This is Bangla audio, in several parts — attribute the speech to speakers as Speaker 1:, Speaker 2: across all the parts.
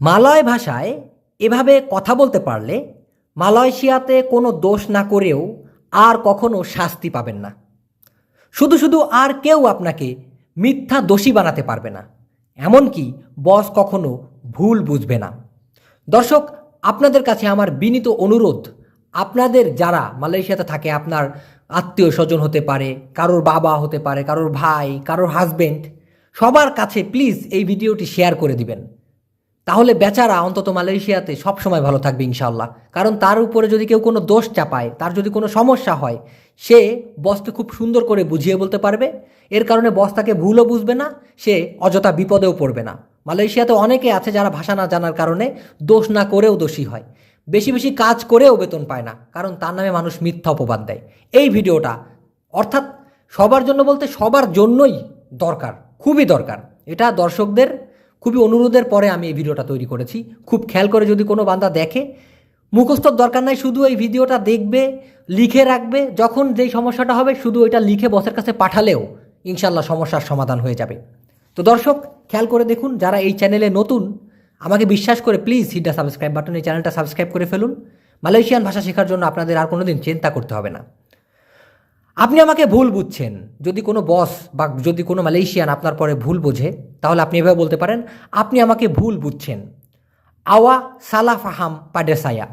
Speaker 1: মালয় ভাষায় এভাবে কথা বলতে পারলে মালয়েশিয়াতে কোনো দোষ না করেও আর কখনো শাস্তি পাবেন না। শুধু শুধু আর কেউ আপনাকে মিথ্যা দোষী বানাতে পারবে না। এমনকি বস কখনো ভুল বুঝবে না। দর্শক, আপনাদের কাছে আমার বিনীত অনুরোধ, আপনাদের যারা মালয়েশিয়াতে থাকে, আপনার আত্মীয় স্বজন হতে পারে, কারোর বাবা হতে পারে, কারোর ভাই, কারোর হাজবেন্ড সবার কাছে প্লিজ এই ভিডিওটি শেয়ার করে দিবেন। তাহলে বেচারা অন্তত মালয়েশিয়াতে সবসময় ভালো থাকবে ইনশাল্লাহ কারণ তার উপরে যদি কেউ কোনো দোষ চাপায়, তার যদি কোনো সমস্যা হয়, সে বসকে খুব সুন্দর করে বুঝিয়ে বলতে পারবে। এর কারণে বস তাকে ভুলও বুঝবে না, সে অযথা বিপদেও পড়বে না। মালয়েশিয়াতে অনেকে আছে যারা ভাষা না জানার কারণে দোষ না করেও দোষী হয়। বেশি বেশি কাজ করেও বেতন পায় না, কারণ তার নামে মানুষ মিথ্যা অপবাদ দেয়। এই ভিডিওটা, অর্থাৎ সবার জন্য বলতে সবার জন্যই দরকার, খুবই দরকার। এটা দর্শকদের খুবই অনুরোধের পরে আমি এই ভিডিওটা তৈরি করেছি। খুব খেয়াল করে যদি কোনো বান্দা দেখে, মুখস্থর দরকার নাই, শুধু এই ভিডিওটা দেখবে, লিখে রাখবে, যখন যেই সমস্যাটা হবে শুধু ওইটা লিখে বসের কাছে পাঠালেও ইনশাল্লাহ সমস্যার সমাধান হয়ে যাবে। তো দর্শক, খেয়াল করে দেখুন, যারা এই চ্যানেলে নতুন, আমাকে বিশ্বাস করে প্লিজ দ্য সাবস্ক্রাইব বাটন চ্যানেলটা সাবস্ক্রাইব করে ফেলুন। মালয়েশিয়ান ভাষা শেখার জন্য আপনাদের আর কোনোদিন চিন্তা করতে হবে না। আপনি আমাকে ভুল বুঝছেন। যদি কোনো বস বা যদি কোনো মালয়েশিয়ান আপনার পরে ভুল বোঝে, তাহলে আপনি এভাবে বলতে পারেন, আপনি আমাকে ভুল বুঝছেন। আওয়া সালাফাহাম পাডেসায়া।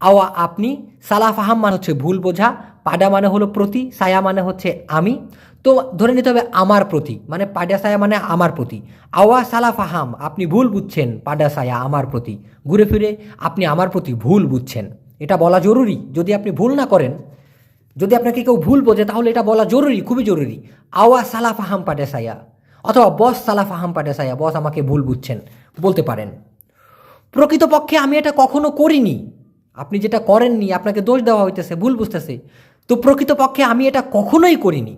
Speaker 1: আওয়া আপনি, সালাফাহাম মানে হচ্ছে ভুল বোঝা, পাডা মানে হলো প্রতি, সায়া মানে হচ্ছে আমি। তো ধরে নিতে হবে আমার প্রতি মানে পাডা সায়া মানে আমার প্রতি। আওয়া সালাফাহাম, আপনি ভুল বুঝছেন পাডা সায়া আমার প্রতি। ঘুরে ফিরে, আপনি আমার প্রতি ভুল বুঝছেন। এটা বলা জরুরি। যদি আপনি ভুল না করেন যদি আপনাকে কেউ ভুল বোঝে, তাহলে এটা বলা জরুরি, খুবই জরুরি। আওয়া সালাফাহাম পাডেসায়া অথবা বস সালাফাহাম পাডেসায়া বস আমাকে ভুল বুঝছেন, বলতে পারেন। প্রকৃতপক্ষে আমি এটা কখনো করিনি। আপনি যেটা করেননি, আপনাকে দোষ দেওয়া হইতেছে, ভুল বুঝতেছে। তো প্রকৃতপক্ষে আমি এটা কখনোই করিনি।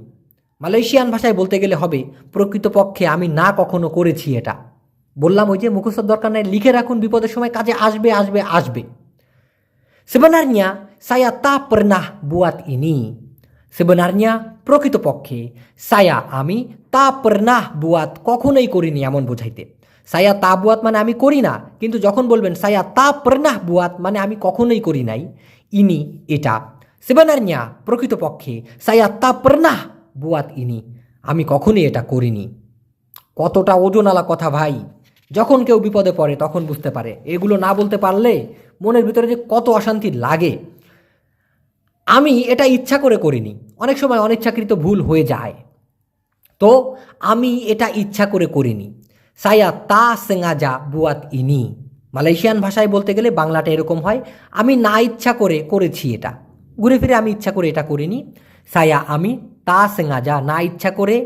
Speaker 1: মালয়েশিয়ান ভাষায় বলতে গেলে হবে, প্রকৃতপক্ষে আমি না কখনো করেছি এটা। বললাম ওই যে মুখস্থর দরকার নাই, লিখে রাখুন, বিপদের সময় কাজে আসবে আসবে আসবে। Sebenarnya, saya tak pernah buat ini. Sebenarnya প্রকৃতপক্ষে সায়া আমি তা পর্নাহ বুয়াত কখনোই করিনি এমন বোঝাইতে সায়া তা বুয়াত মানে আমি করি না কিন্তু যখন বলবেন সায়া তা পর্নাহ বুয়াত মানে আমি কখনোই করি নাই ইনি এটা সেবানারনিয়া প্রকৃতপক্ষে সায়া তা পর্নাহ বুয়াত ইনি আমি কখনোই এটা করিনি কতটা ওজনালা কথা ভাই যখন কেউ বিপদে পড়ে তখন বুঝতে পারে এগুলো না বলতে পারলে মনের ভিতরে যে কত অশান্তি লাগে, আমি এটা ইচ্ছা করে করিনি। অনেক সময় অনিচ্ছাকৃত ভুল হয়ে যায়। তো আমি এটা ইচ্ছা করে করিনি। সায়া তা সেঙা যা বুয়াত ইনি। মালয়েশিয়ান ভাষায় বলতে গেলে বাংলাটা এরকম হয়, আমি না ইচ্ছা করে করেছি এটা। ঘুরে ফিরে আমি ইচ্ছা করে এটা করিনি। সায়া আমি তা সেঙা যা না ইচ্ছা করে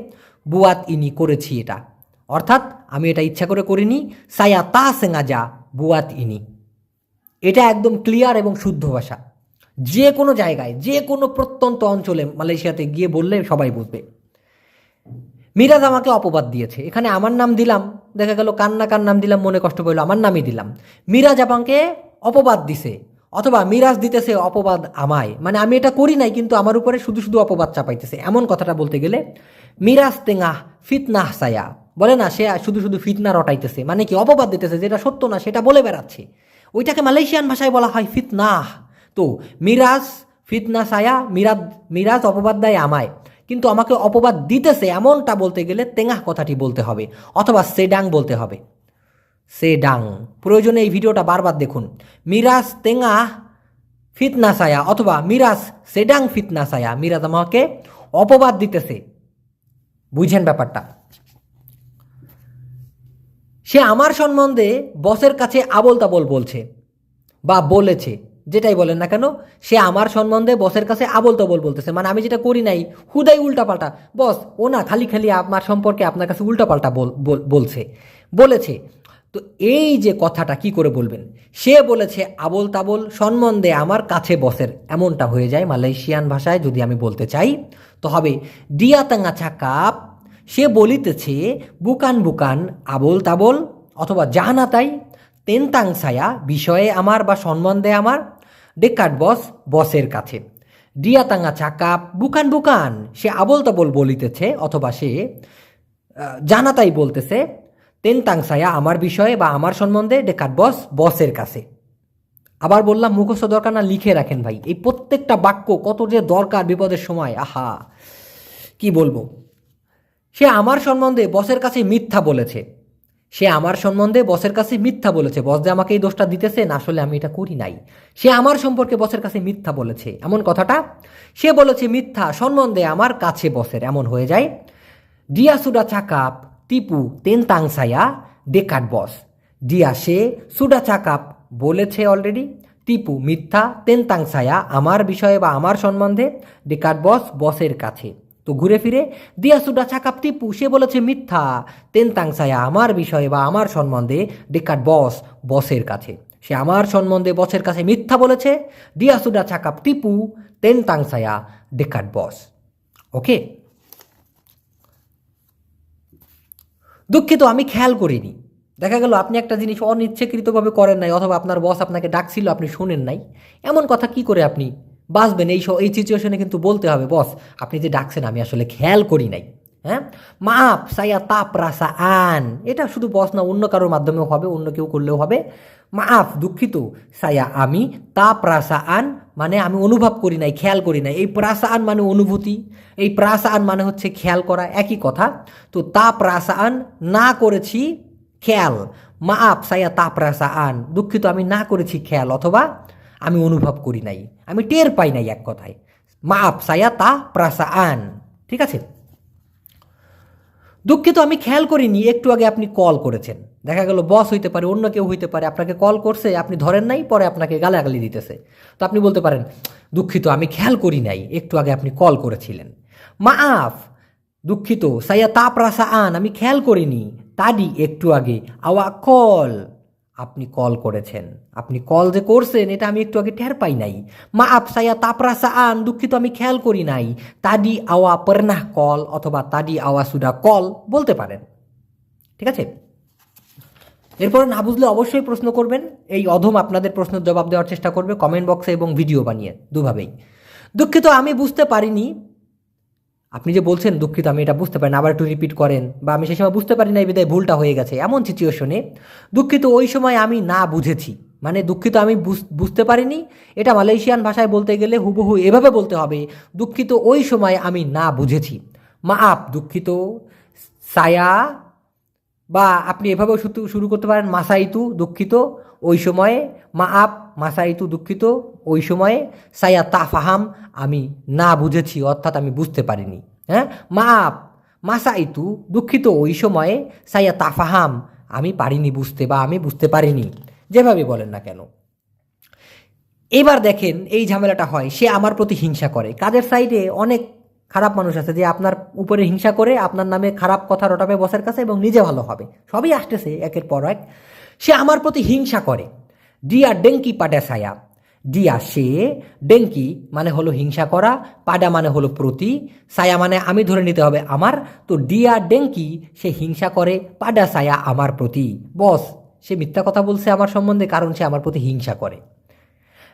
Speaker 1: বুয়াত ইনি করেছি এটা। অর্থাৎ আমি এটা ইচ্ছা করে করিনি, সায়া তা সেঙা যা বুয়াত ইনি। এটা একদম ক্লিয়ার এবং শুদ্ধ ভাষা। যে কোনো জায়গায়, যে কোনো প্রত্যন্ত অঞ্চলে মালয়েশিয়াতে গিয়ে বললে সবাই বুঝবে। মিরাজ আমাকে অপবাদ দিয়েছে। এখানে আমার নাম দিলাম, দেখা গেল কান্না কার নাম দিলাম, মনে কষ্ট পড়ল আমার নামই দিলাম। মিরাজ আমাকে অপবাদ দিছে, অথবা মিরাজ দিতেছে অপবাদ আমায়। মানে আমি এটা করি নাই, কিন্তু আমার উপরে শুধু শুধু অপবাদ চাপাইতেছে। এমন কথাটা বলতে গেলে, মিরাজ তেঙ্গাহ ফিতনাহ সায়া। বলে না, সে শুধু শুধু ফিতনা রটাইতেছে। মানে কি, অপবাদ দিতেছে, যেটা সত্য না, সেটা বলে বেড়াচ্ছে। ওইটাকে মালয়েশিয়ান ভাষায় বলা হয় ফিতনাহ। তো মিরাজ, ফিতনা সায়া মিরাজ মিরাজ অপবাদ দেয় আমায়। কিন্তু আমাকে অপবাদ দিতেছে এমনটা বলতে গেলে তেঙ্গাহ কথাটি বলতে হবে, অথবা সেডাং বলতে হবে। সেডাং। প্রয়োজনে এই ভিডিওটা বারবার দেখুন। মিরাজ তেঙ্গা ফিতনা সায়া, অথবা মিরাজ সেডাং, ফিতনা সায়া। মিরাজ আমাকে অপবাদ দিতেছে। বুঝেন ব্যাপারটা। সে আমার সম্বন্ধে বসের কাছে আবল তাবল বলছে বা বলেছে, যেটাই বলেন না কেন, সে আমার সম্বন্ধে বসের কাছে আবল তাবল বলতেছে। মানে আমি যেটা করি নাই, হুদাই উল্টাপাল্টা। বস, ও না, খালি খালি আমার সম্পর্কে আপনার কাছে উল্টাপাল্টা বল, বল- বলছে। বলেছে। তো এই যে কথাটা কি করে বলবেন? সে বলেছে আবল তাবল সম্বন্ধে আমার কাছে বসের এমনটা হয়ে যায় মালয়েশিয়ান ভাষায় যদি আমি বলতে চাই, তো হবে ডিয়াতাঙ্গা ছাকাপ সে বলিতেছে বুকান বুকান আবল তাবল অথবা জাহানা তাই তেনতাং ছায়া বিষয়ে আমার বা সম্বন্ধে আমার ডেকাট বস বসের কাছে। ডিয়াতাঙ্গা চাকাপ বুকান বুকান সে আবল তাবল বলিতেছে অথবা সে আহ, জানাতাই বলতেছে তেনতাং সায়া আমার বিষয়ে বা আমার সম্বন্ধে ডেকাট বস বসের কাছে। আবার বললাম মুখস্থ দরকার না লিখে রাখেন ভাই। এই প্রত্যেকটা বাক্য কত যে দরকার বিপদের সময় আহা! কি বলব? সে আমার সম্বন্ধে বসের কাছে মিথ্যা বলেছে। সে আমার সম্বন্ধে বসের কাছে মিথ্যা বলেছে। বস যে আমাকে এই দোষটা দিতেছে, না আসলে আমি এটা করি নাই। সে আমার সম্পর্কে বসের কাছে মিথ্যা বলেছে। এমন কথাটা? সে বলেছে, মিথ্যা সম্বন্ধে আমার কাছে বসের। এমন হয়ে যায়। ডিয়া সুডা চাকাপ, টিপু তেন তাংসায়া ডেকাট বস। ডিয়া সে সুডা চাকাপ বলেছে অলরেডি টিপু মিথ্যা তেন তাংসায়া আমার বিষয়ে বা আমার সম্বন্ধে ডেকাট বস বসের কাছে। তো ঘুরে ফিরে দিয়া সুডা চাকাপ টিপু, সে বলেছে, মিথ্যা। তেন তাংসায়া আমার বিষয়ে বা আমার সম্বন্ধে ডেকাট বস বসের কাছে। সে আমার সম্বন্ধে বসের কাছে মিথ্যা বলেছে। দিয়া সুডা চাকাপ টিপু তেন তাংসায়া ডেকাট বস। ওকে? দুঃখিত, আমি খেয়াল করিনি। দেখা গেল, আপনি একটা জিনিস অনিচ্ছাকৃতভাবে করেন নাই, অথবা আপনার বস আপনাকে ডাকছিল, আপনি শোনেন নাই। এমন কথা কি করে আপনি বাঁচবেন, এই এই সিচুয়েশনে কিন্তু বলতে হবে, বস, আপনি যে ডাকছেন, আমি আসলে খেয়াল করি নাই। হ্যাঁ? মাপ সাইয়া তাপ রাসা আন। এটা শুধু বস না, অন্য কারোর মাধ্যমেও হবে, অন্য কেউ করলেও হবে। মাফ, দুঃখিত, সায়া, আমি তাপ রাসা আন মানে আমি অনুভব করি নাই, খেয়াল করি নাই। এই প্রাসা আন মানে অনুভূতি, এই প্রাসা আন মানে হচ্ছে খেয়াল করা, একই কথা। তো তাপ রাসা আন, না করেছি খেয়াল। মা আপ সায়া তাপ রাসা আন। দুঃখিত, আমি না করেছি খেয়াল। অথবা আমি অনুভব করি নাই, আমি টের পাই নাই এক কথায়। মা আপ সায়া তা প্রাসা আন ঠিক আছে? দুঃখিত, আমি খেয়াল করিনি, একটু আগে আপনি কল করেছেন। দেখা গেল, বস হইতে পারে, অন্য কেউ হইতে পারে, আপনাকে কল করছে, আপনি ধরেন নাই, পরে আপনাকে গালাগালি দিতেছে। তো আপনি বলতে পারেন, দুঃখিত, আমি খেয়াল করি নাই, একটু আগে আপনি কল করেছিলেন। মাফ দুঃখিত, সাইয়া তাপ রাসা আন আমি খেয়াল করিনি। তাডি, একটু আগে, আওয়া কল। আপনি কল করেছেন। আপনি কল যে করছেন, এটা আমি একটু আগে টের পাই নাই। মা আপ সাইয়া তাপরাসা আন, দুঃখিত আমি খেয়াল করি নাই। তাডি আওয়া পরনাহ কল অথবা তাডি আওয়া সুডা কল বলতে পারেন। ঠিক আছে? এরপর না বুঝলে অবশ্যই প্রশ্ন করবেন। এই অধম আপনাদের প্রশ্নের জবাব দেওয়ার চেষ্টা করবে কমেন্ট বক্সে এবং ভিডিও বানিয়ে, দুভাবেই। দুঃখিত, আমি বুঝতে পারিনি। আপনি যে বলছেন দুঃখিত, আমি এটা বুঝতে পারি না, আবার একটু রিপিট করেন বা আমি সেই সময় বুঝতে পারি না এই বিদায় ভুলটা হয়ে গেছে। এমন সিচুয়েশনে দুঃখিত ওই সময় আমি না বুঝেছি। মানে দুঃখিত আমি বুঝ- বুঝতে পারিনি। এটা মালয়েশিয়ান ভাষায় বলতে গেলে হুবহু এভাবে বলতে হবে, দুঃখিত ওই সময় আমি না বুঝেছি। মা আপ, দুঃখিত, সায়া, বা আপনি এভাবেও শুরু করতে পারেন, মাসাইতু, দুঃখিত ওই সময়ে মা আপ মাসাইতু দুঃখিত, ওই সময়ে সায়া তাফাহাম আমি না বুঝেছি, অর্থাৎ আমি বুঝতে পারিনি। হ্যাঁ? মা আপ মাসাইতু দুঃখিত, ওই সময়ে সায়া তাফাহাম আমি পারিনি বুঝতে বা আমি বুঝতে পারিনি। যেভাবে বলেন না কেন। এবার দেখেন এই ঝামেলাটা হয়, সে আমার প্রতি হিংসা করে। কাজের সাইডে অনেক খারাপ মানুষ আছে যে আপনার উপরে হিংসা করে, আপনার নামে খারাপ কথা রটাবে বসের কাছে এবং নিজে ভালো হবে। সবই আসতেছে একের পর এক। সে আমার প্রতি হিংসা করে। ডিয়া ডেঙ্কি পাডা সায়া। ডিয়া সে, ডেঙ্কি মানে হলো হিংসা করা, পাডা মানে হলো প্রতি। সায়া মানে আমি ধরে নিতে হবে আমার। তো ডিয়া ডেঙ্কি, সে হিংসা করে, পাডা সায়া আমার প্রতি। বস, সে মিথ্যা কথা বলছে আমার সম্বন্ধে কারণ সে আমার প্রতি হিংসা করে।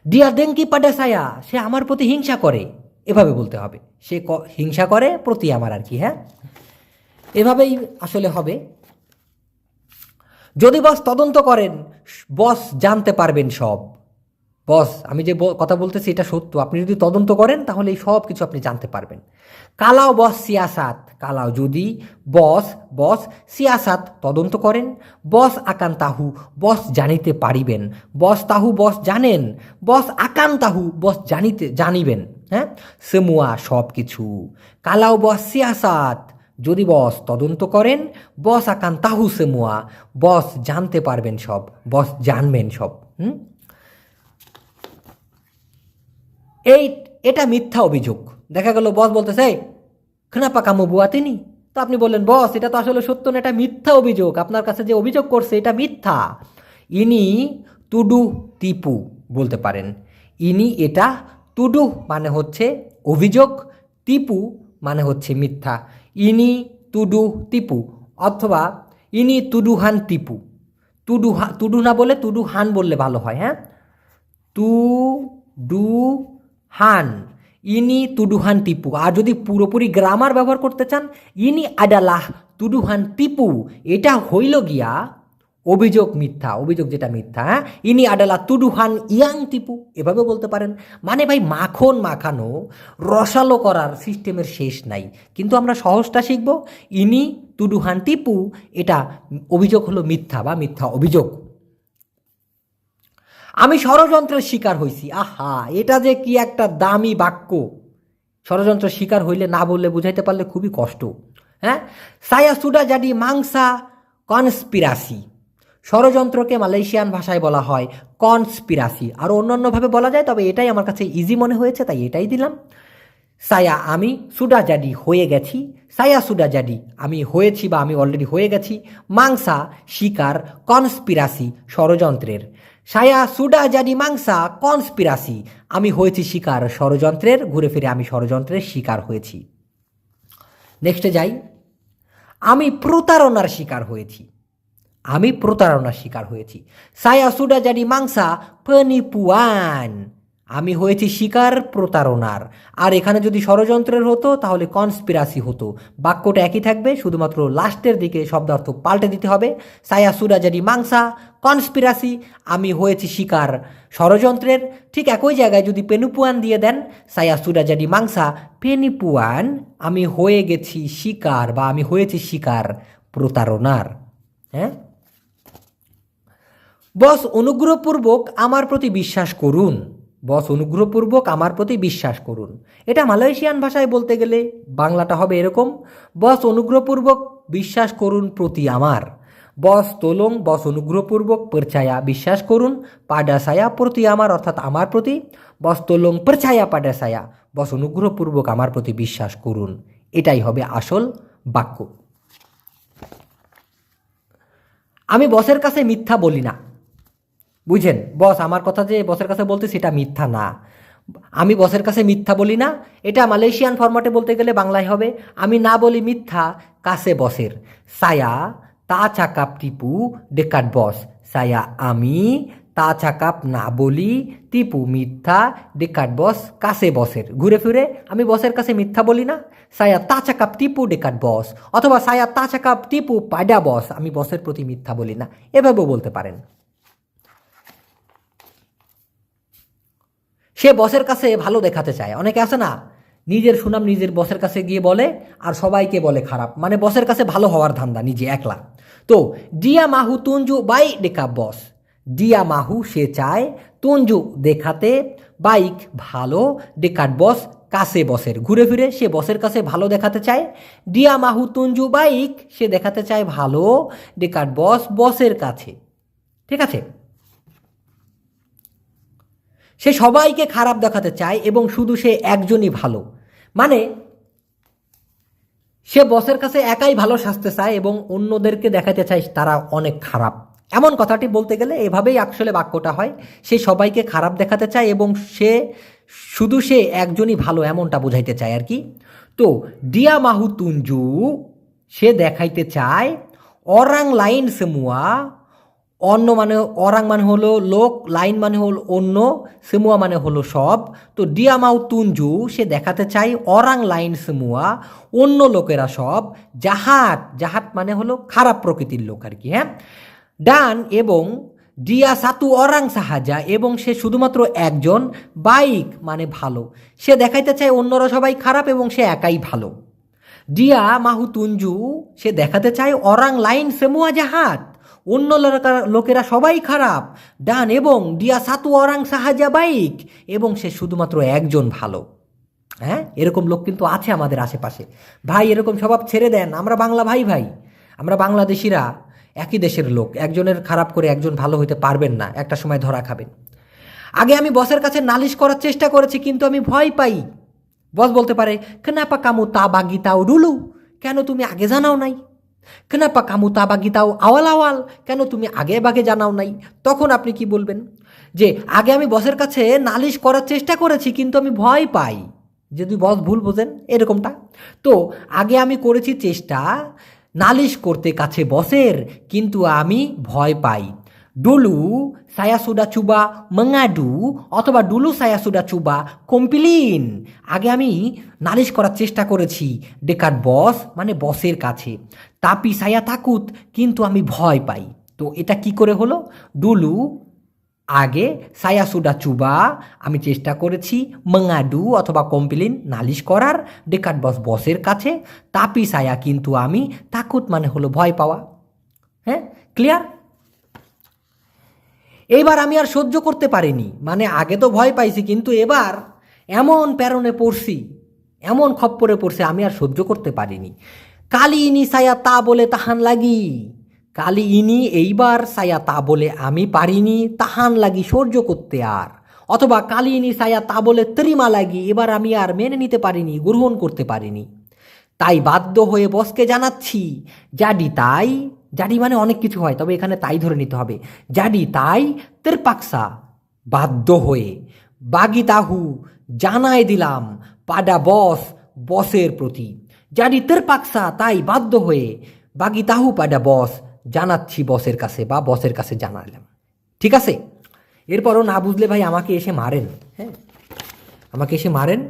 Speaker 1: ডিয়া ডেঙ্কি পাডা পাডাসায়া সে আমার প্রতি হিংসা করে। এভাবে বলতে হবে। সে হিংসা করে, প্রতি আমার আর কি হ্যাঁ? এভাবেই আসলে হবে। যদি বস তদন্ত করেন বস জানতে পারবেন সব। বস আমি যে কথা বলতেছি এটা সত্য। আপনি যদি তদন্ত করেন, তাহলে এই সব কিছু আপনি জানতে পারবেন। কালাও বস সিয়াসাত। কালাও যদি বস বস সিয়াসাত তদন্ত করেন বস আকান তাহু বস জানিতে পারিবেন। বস তাহু বস জানেন। বস আকান তাহু বস জানিতে জানিবেন। হ্যাঁ? সেমুয়া সব কিছু কালাও বস সিয়াসাত। যদি বস তদন্ত করেন, বস আকান তাহু সেমুয়া বস জানতে পারবেন সব, বস জানবেন সব, হুম? এই, এটা মিথ্যা অভিযোগ। দেখা গেল বস বলতেছে খানাপা কামু বুয়া তিনি? তো আপনি বললেন, বস, এটা তো আসলে সত্য না, এটা মিথ্যা অভিযোগ। আপনার কাছে যে অভিযোগ করছে, এটা মিথ্যা। ইনি তুডু টিপু বলতে পারেন। ইনি এটা তুডু মানে হচ্ছে অভিযোগ, টিপু মানে হচ্ছে মিথ্যা। ইনি তুডু টিপু অথবা ইনি তুডুহান টিপু তুডু তুডু না বলে তুডু হান বললে ভালো হয় হ্যাঁ? তু ডু হান ইনি তুডুহান টিপু আর যদি পুরোপুরি গ্রামার ব্যবহার করতে চান, ইনি আডালাহ তুডুহান টিপু এটা হইল গিয়া অভিযোগ মিথ্যা, অভিযোগ যেটা মিথ্যা? ইনি আডালা তুডুহান ইয়াং টিপু, এভাবে বলতে পারেন। মানে ভাই, মাখন মাখানো, রসালো করার সিস্টেমের শেষ নাই। কিন্তু আমরা সহজটা শিখব, ইনি তুডুহান টিপু, এটা অভিযোগ হলো মিথ্যা বা মিথ্যা অভিযোগ। আমি ষড়যন্ত্রের শিকার হয়েছি আহা, এটা যে কি একটা দামি বাক্য। ষড়যন্ত্রের শিকার হইলে না বললে বুঝাইতে পারলে খুবই কষ্ট। হ্যাঁ? সায়া সুডা জাডি মাংসা কনস্পিরাসি। ষড়যন্ত্রকে মালয়েশিয়ান ভাষায় বলা হয় কনস্পিরাসি। আর অন্যান্যভাবে বলা যায়, তবে এটাই আমার কাছে ইজি মনে হয়েছে, তাই এটাই দিলাম। সায়া, আমি সুডা জাডি হয়ে গেছি। সায়া সুডা জাডি আমি হয়েছি বা আমি অলরেডি হয়ে গেছি। মাংসা, শিকার, কনস্পিরাসি, ষড়যন্ত্রের। সায়া সুডা জাডি মাংসা, কনস্পিরাসি, আমি হয়েছি শিকার, ষড়যন্ত্রের। ঘুরে ফিরে আমি ষড়যন্ত্রের শিকার হয়েছি। নেক্সটে যাই। আমি প্রতারণার শিকার হয়েছি। আমি প্রতারণার শিকার হয়েছি। সায়া সুডা জাডি মাংসা পনিপুয়ান আমি হয়েছি শিকার প্রতারণার। আর এখানে যদি ষড়যন্ত্রের হতো, তাহলে কনস্পিরাসি হতো। বাক্যটা একই থাকবে, শুধুমাত্র লাস্টের দিকে শব্দার্থ পাল্টে দিতে হবে। সায়া সুডা জাডি মাংসা কনস্পিরাসি আমি হয়েছি শিকার ষড়যন্ত্রের। ঠিক একই জায়গায় যদি পেনুপুয়ান দিয়ে দেন সায়া সুডা জাডি মাংসা পেনিপুয়ান আমি হয়ে গেছি শিকার বা আমি হয়েছি শিকার প্রতারণার। হ্যাঁ? বস, অনুগ্রহপূর্বক আমার প্রতি বিশ্বাস করুন। বস, অনুগ্রহপূর্বক আমার প্রতি বিশ্বাস করুন। এটা মালয়েশিয়ান ভাষায় বলতে গেলে বাংলাটা হবে এরকম, বস, অনুগ্রহপূর্বক বিশ্বাস করুন প্রতি আমার। বস, তোলং, বস, অনুগ্রহপূর্বক পরছায়া বিশ্বাস করুন, পাডাসায়া প্রতি আমার, অর্থাৎ আমার প্রতি। বস, তোলং, পরছায়া, পাডাসায়া। বস, অনুগ্রহপূর্বক আমার প্রতি বিশ্বাস করুন। এটাই হবে আসল বাক্য। আমি বসের কাছে মিথ্যা বলি না। বুঝেন, বস, আমার কথা যে বসের কাছে বলতে সেটা মিথ্যা না। আমি বসের কাছে মিথ্যা বলি না, এটা মালয়েশিয়ান ফরম্যাটে বলতে গেলে বাংলায় হবে। আমি না বলি মিথ্যা, কাছে বসের। সায়া, তা চাকাপ টিপু, ডেকাট বস। সায়া, আমি তা চাকাপ না বলি, টিপু মিথ্যা, ডেকাট বস, কাছে বসের। ঘুরে ফিরে, আমি বসের কাছে মিথ্যা বলি না। সায়া, তা চাকাপ টিপু, ডেকাট বস। অথবা সায়া, তা চাকাপ টিপু পাডা বস। আমি বসের প্রতি মিথ্যা বলি না। এভাবেও বলতে পারেন। সে বসের কাছে ভালো দেখাতে চায়। অনেকে আছে না, নিজের সুনাম নিজের বসের কাছে গিয়ে বলে আর সবাইকে বলে খারাপ। মানে বসের কাছে ভালো হওয়ার ধান্দা, নিজে একলা। তো ডিয়া মাহু তুঞ্জু বাই ডেকা বস। ডিয়া মাহু সে চায় তুঞ্জু দেখাতে। বাইক ভালো ডেকাট বস কাছে বসের। ঘুরে ফিরে সে বসের কাছে ভালো দেখাতে চায়। ডিয়া মাহু তুঞ্জু বাইক সে দেখাতে চায় ভালো ডেকাট বস বসের কাছে। ঠিক আছে? সে সবাইকে খারাপ দেখাতে চায় এবং শুধু সে একজনই ভালো। মানে সে বসের কাছে একাই ভালো সাজতে চায় এবং অন্যদেরকে দেখাতে চায় তারা অনেক খারাপ। এমন কথাটি বলতে গেলে এভাবেই আসলে বাক্যটা হয়। সে সবাইকে খারাপ দেখাতে চায় এবং সে, শুধু সে একজনই ভালো এমনটা বোঝাইতে চায় আর কি। তো, ডিয়া মাহু তুঞ্জু সে দেখাইতে চায় অরাং লাইন সেমুয়া অন্য মানে অরাং মানে হলো লোক, লাইন মানে হলো অন্য, সেমুয়া মানে হলো সব। তো ডিয়ামাউ তুঞ্জু সে দেখাতে চাই অরাং লাইন সেমুয়া, অন্য লোকেরা সব, জাহাত জাহাট মানে হলো খারাপ প্রকৃতির লোক আর কি হ্যাঁ? ডান এবং ডিয়া সাতু অরাং সাহাজা এবং সে শুধুমাত্র একজন, বাইক মানে ভালো। সে দেখাইতে চায় অন্যরা সবাই খারাপ এবং সে একাই ভালো। ডিয়া মাহু তুঞ্জু সে দেখাতে চায় অরাং লাইন সেমুয়া জাহাট অন্য লোকেরা- সবাই খারাপ। ডান এবং ডিয়া সাতু অরাং সাহায্যা বাইক এবং সে শুধুমাত্র একজন ভালো। হ্যাঁ? এরকম লোক কিন্তু আছে আমাদের আশেপাশে। ভাই, এরকম স্বভাব ছেড়ে দেন। আমরা বাংলা ভাই ভাই। আমরা বাংলাদেশিরা একই দেশের লোক। একজনের খারাপ করে একজন ভালো হইতে পারবেন না। একটা সময় ধরা খাবেন। আগে আমি বসের কাছে নালিশ করার চেষ্টা করেছি, কিন্তু আমি ভয় পাই। বস বলতে পারে কেনাপা কামু তা বাগি তাও ডুলু কেন তুমি আগে জানাও নাই? কেনাপা কামু তা বাগি তাও আওয়াল আওয়াল কেন তুমি আগে বাগে জানাও নাই তখন আপনি কি বলবেন যে আগে আমি বসের কাছে নালিশ করার চেষ্টা করেছি কিন্তু আমি ভয় পাই যদি বস ভুল বোঝেন এরকমটা তো আগে আমি করেছি চেষ্টা নালিশ করতে কাছে বসের কিন্তু আমি ভয় পাই ডুলু সায়াসুডা চুবা mengadu অথবা ডুলু সায়াসুডা চুবা কম্পিলিন আগে আমি নালিশ করার চেষ্টা করেছি ডেকার বস মানে বসের কাছে তাপি সায়া তাকুত কিন্তু আমি ভয় পাই। তো এটা কি করে হলো? ডুলু আগে সায়া সুডা চুবা আমি চেষ্টা করেছি মঙ্গাডু অথবা কমপ্লেন নালিশ করার ডেকাট বস বসের কাছে। তাপি সায়া কিন্তু আমি তাকুত মানে হলো ভয় পাওয়া। হ্যাঁ? ক্লিয়ার এইবার আমি আর সহ্য করতে পারিনি। মানে আগে তো ভয় পাইছি, কিন্তু এবার এমন প্যারণে পড়ছি, এমন খপ্পরে পড়ছে, আমি আর সহ্য করতে পারিনি। কালি ইনি সায়া তা বলে তাহান লাগি। কালি ইনি এইবার সায়া তা বলে আমি পারিনি, তাহান লাগি সহ্য করতে আর। অথবা কালি ইনি সায়া তা বলে ত্রিমা লাগি, এবার আমি আর মেনে নিতে পারিনি, গ্রহণ করতে পারিনি। তাই বাধ্য হয়ে বসকে জানাচ্ছি, জাডি তাই? জাডি মানে অনেক কিছু হয়, তবে এখানে তাই ধরে নিতে হবে। জাডি তাই তের পাকসা বাধ্য হয়ে। বাগিতাহু জানায় দিলাম, পাডা বস, বসের প্রতি। তের পাকসা তাই বাধ্য হয়ে বাগিতাহু পাডা বস জানাচ্ছি বসের কাছে বা বসের কাছে জানালাম ঠিক আছে এরপরও না বুঝলে ভাই আমাকে এসে মারেন হ্যাঁ আমাকে এসে মারেন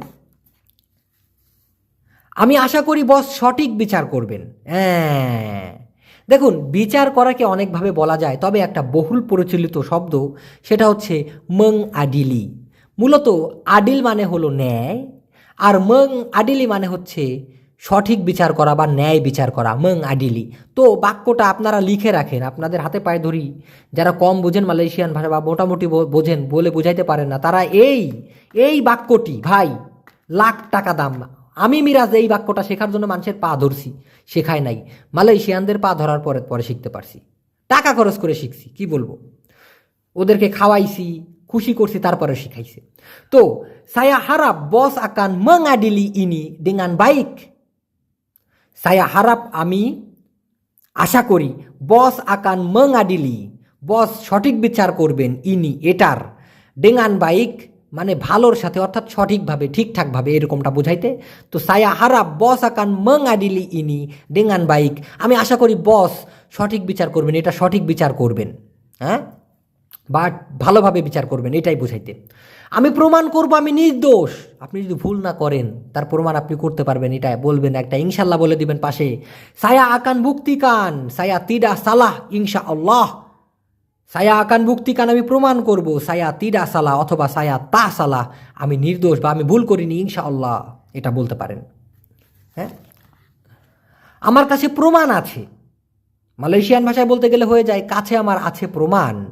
Speaker 1: আমি আশা করি বস সঠিক বিচার করবেন হ্যাঁ দেখুন বিচার করাকে অনেকভাবে বলা যায় তবে একটা বহুল প্রচলিত শব্দ সেটা হচ্ছে মং আডিলি মূলত আডিল মানে হলো ন্যায় আর মং আডিলি মানে হচ্ছে সঠিক বিচার করা বা ন্যায় বিচার করা, মং আডিলি তো বাক্যটা আপনারা লিখে রাখেন, আপনাদের হাতে পায়ে ধরি। যারা কম বোঝেন মালয়েশিয়ান ভাষা বা মোটামুটি বোঝেন বলে বুঝাইতে পারেন না, তারা এই এই বাক্যটি, ভাই, লাখ টাকা দাম। আমি মিরাজ, এই বাক্যটা শেখার জন্য মানুষের পা ধরছি, শেখায় নাই। মালয়েশিয়ানদের পা ধরার পরে পরে শিখতে পারছি। টাকা খরচ করে শিখছি, কি বলব? ওদেরকে খাওয়াইছি, খুশি করছি, তারপরে শিখাইছে। তো saya বস bos মং mengadili ইনি dengan baik saya harap আমি আশা করি বস আকান mengadili বস সঠিক বিচার করবেন ইনি, এটার। ডেঙ্গান বাইক মানে ভালোর সাথে, অর্থাৎ সঠিকভাবে, ঠিকঠাকভাবে এরকমটা বোঝাইতে। তো সায়া হারাপ বস আকান mengadili ইনি, ডেঙ্গান বাইক। আমি আশা করি বস সঠিক বিচার করবেন, এটা সঠিক বিচার করবেন হ্যাঁ? বা ভালোভাবে বিচার করবেন, এটাই বোঝাইতে। আমি প্রমাণ করব, আমি নির্দোষ। আপনি যদি ভুল না করেন, তার প্রমাণ আপনি করতে পারবেন এটা বলবেন একটা ইনশাল্লাহ বলে দিবেন পাশে, সায়া আকান বুক্তিকান সায়া তিডা সালাহ ইনশা আল্লাহ সায়া আকান বুক্তিকান আমি প্রমাণ করব, সায়া তিডা সালাহ অথবা সায়া তা সালাহ। আমি নির্দোষ বা আমি ভুল করিনি ইনশা আল্লাহ এটা বলতে পারেন। হ্যাঁ? আমার কাছে প্রমাণ আছে। মালয়েশিয়ান ভাষায় বলতে গেলে হয়ে যায়, কাছে আমার আছে প্রমাণ।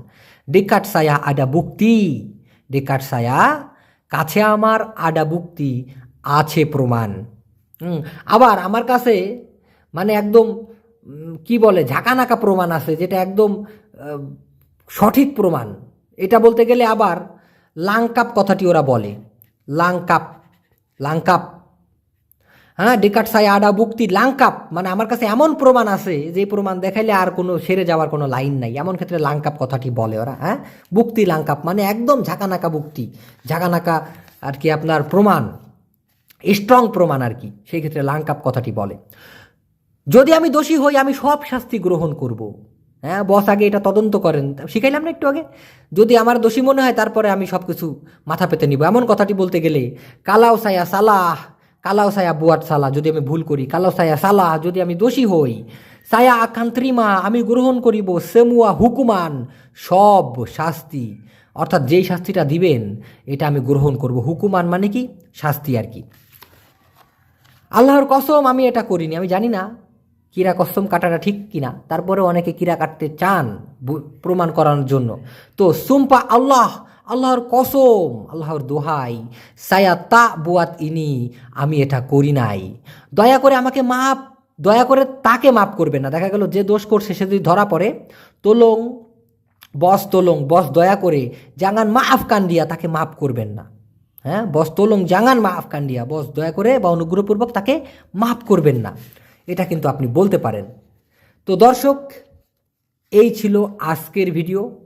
Speaker 1: ডেকাট সায়া আডা বুক্তি ডেকাট সায়া কাছে আমার আডা বুক্তি আছে প্রমাণ। আবার আমার কাছে মানে একদম কি বলে, ঝাঁকানাকা প্রমাণ আছে যেটা একদম সঠিক প্রমাণ। এটা বলতে গেলে আবার লাংকাপ কথাটি ওরা বলে। লাংকাপ লাংকাপ হ্যাঁ ডেকাট সাই আডা বুক্তি লাংকাপ। মানে আমার কাছে এমন প্রমাণ আছে, যে প্রমাণ দেখাইলে আর কোনো সেরে যাওয়ার কোনো লাইন নাই। এমন ক্ষেত্রে লাংকাপ কথাটি বলে ওরা হ্যাঁ? বুক্তি লাংকাপ মানে একদম ঝাঁকানাকা বুক্তি। ঝাঁকানাকা আর কি আপনার প্রমাণ স্ট্রং প্রমাণ আর কি, সেই ক্ষেত্রে লাংকাপ কথাটি বলে। যদি আমি দোষী হই, আমি সব শাস্তি গ্রহণ করব। হ্যাঁ বস আগে এটা তদন্ত করেন। শিখাইলাম না একটু আগে? যদি আমার দোষী মনে হয়, তারপরে আমি সব কিছু মাথা পেতে নিব। এমন কথাটি বলতে গেলে, কালাও সায়া সালাহ কালাও সায়া বুয়াট সালা, যদি আমি ভুল করি, কালাও সায়া সালা, যদি আমি দোষী হই সায়া আকান্ত্রিমা আমি গ্রহণ করিব, সেমুয়া হুকুমান, সব শাস্তি। অর্থাৎ যেই শাস্তিটা দিবেন, এটা আমি গ্রহণ করব। হুকুমান মানে কি? শাস্তি আর কি। আল্লাহর কসম আমি এটা করিনি, আমি জানি না কিরা কসম কাটাটা ঠিক কিনা। তারপরে অনেকে কিরা কাটতে চান প্রমাণ করানোর জন্য। তো সুম্পা আল্লাহ আল্লাহর কসম, আল্লাহর দোহাই, সায়া তা বুয়াত ইনি, আমি এটা করি নাই। দয়া করে আমাকে মাপ, দয়া করে তাকে মাপ করবে না। দেখা গেল যে দোষ করছে, সে যদি ধরা পড়ে, তোলং, বস তোলং, বস দয়া করে জাঙ্গান মা আফকান দিয়া তাকে মাফ করবেন না। হ্যাঁ? বস তোলং, জাঙ্গান মা আফকান দিয়া বস দয়া করে বা অনুগ্রহপূর্বক তাকে মাফ করবেন না। এটা কিন্তু আপনি বলতে পারেন। তো দর্শক, এই ছিল আজকের ভিডিও।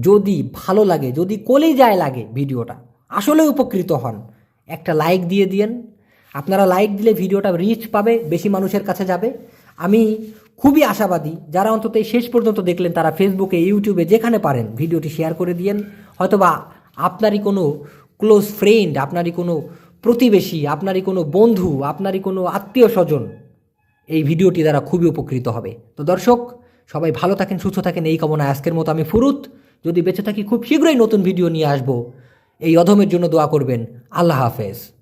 Speaker 1: যদি ভালো লাগে, যদি কলেজায় লাগে ভিডিওটা, আসলে উপকৃত হন। একটা লাইক দিয়ে দিয়েন। আপনারা লাইক দিলে ভিডিওটা রিচ পাবে, বেশি মানুষের কাছে যাবে। আমি খুবই আশাবাদী, যারা অন্তত শেষ পর্যন্ত দেখলেন, তারা ফেসবুকে ইউটিউবে যেখানে পারেন, ভিডিওটি শেয়ার করে দিয়েন। হয়তোবা আপনারই কোনো ক্লোজ ফ্রেন্ড আপনারই কোনো প্রতিবেশী, আপনারই কোনো বন্ধু, আপনারই কোনো আত্মীয় স্বজন এই ভিডিওটি দ্বারা খুবই উপকৃত হবে। তো দর্শক, সবাই ভালো থাকেন, সুস্থ থাকেন। এই কামনায় আজকের মতো আমি ফুরুত। যদি বেঁচে থাকি, খুব শীঘ্রই নতুন ভিডিও নিয়ে আসব। এই অধমের জন্য দোয়া করবেন। আল্লাহ হাফেজ।